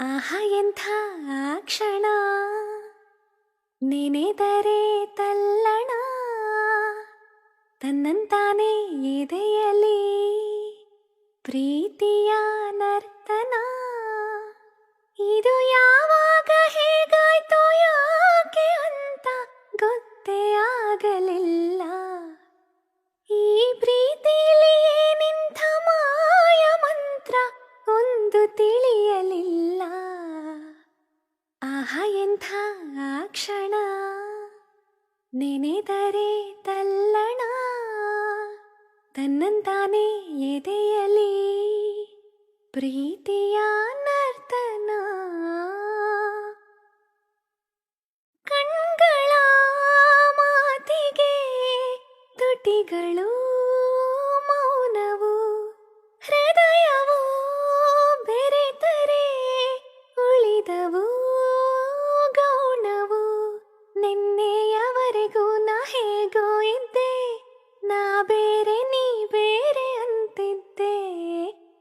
ಆಹಾ ಎಂಥ ಕ್ಷಣ ನೆನೆದರೆ ತಲ್ಲಣ. ತನ್ನಂತಾನೆ ಎದೆಯಲಿ. ಪ್ರೀತಿಯ ನರ್ತನ. ಇದು ಯಾವಾಗ ಹೇಗಾಯ್ತೋ ಯಾಕೆ ಅಂತ ಗೊತ್ತೇ ಆಗಲಿಲ್ಲ. ಆಹ ಎಂಥ ಕ್ಷಣ. ನೆನೆದರೆ ತಲ್ಲಣ. ತನ್ನಂತಾನೆ ಎದೆಯಲಿ. ಪ್ರೀತಿಯ ನರ್ತನ. ಕಣ್ಗಳ ಮಾತಿಗೆ ತುಟಿಗಳು.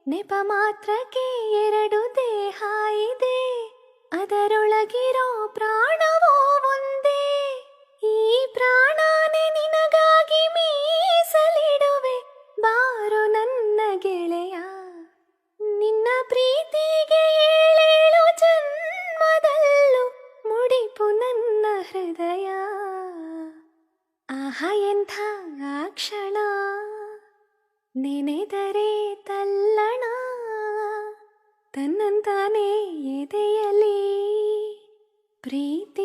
ನೆಪ ಮಾತ್ರಕ್ಕೆ ಎರಡು ದೇಹ ಇದೆ. ಅದರೊಳಗಿರೋ ಪ್ರಾಣವೋ ಒಂದೇ. ಈ ಪ್ರಾಣನೇ ನಿನಗಾಗಿ ಮೀಸಲಿಡುವೆ. ಬಾರು ನನ್ನ ಗೆಳೆಯ. ನಿನ್ನ ಪ್ರೀತಿಗೆ ಏಳೇಳು ಜನ್ಮದಲ್ಲೂ ಮುಡಿಪು ನನ್ನ ಹೃದಯ. ಆಹ ಎಂಥ ಕ್ಷಣ. ನೆನೆದರೆ ತಲ್ಲಣ ತನ್ನಂತಾನೆ ಎದೆಯಲಿ ಪ್ರೀತಿಯ